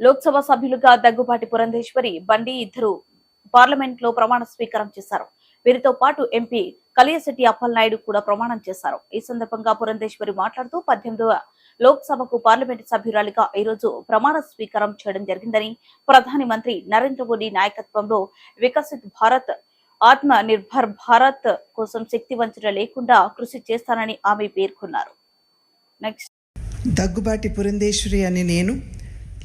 లోక్సభ సభ్యులుగా దగ్గుబాటి పురంధేశ్వరి బండి ఇద్దరు పార్లమెంట్లో ప్రమాణ స్వీకారం చేశారు. వీరితో పాటు ఎంపీ కలియశెట్టి అప్పలనాయుడు కూడా ప్రమాణం చేశారు. ఈ సందర్భంగా పురంధేశ్వరి మాట్లాడుతూ పద్దెనిమిదవ లోక్సభకు పార్లమెంట్ సభ్యురాలిగా ఈ రోజు ప్రమాణ స్వీకారం చేయడం జరిగిందని ప్రధాని మంత్రి నరేంద్ర మోడీ నాయకత్వంలో వికసిత్ భారత్ ఆత్మ నిర్భర్ భారత్ కోసం శక్తి వంచన లేకుండా కృషి చేస్తానని ఆమె పేర్కొన్నారు. నెక్స్ట్. దగ్గుబాటి పురంధేశ్వరి అని నేను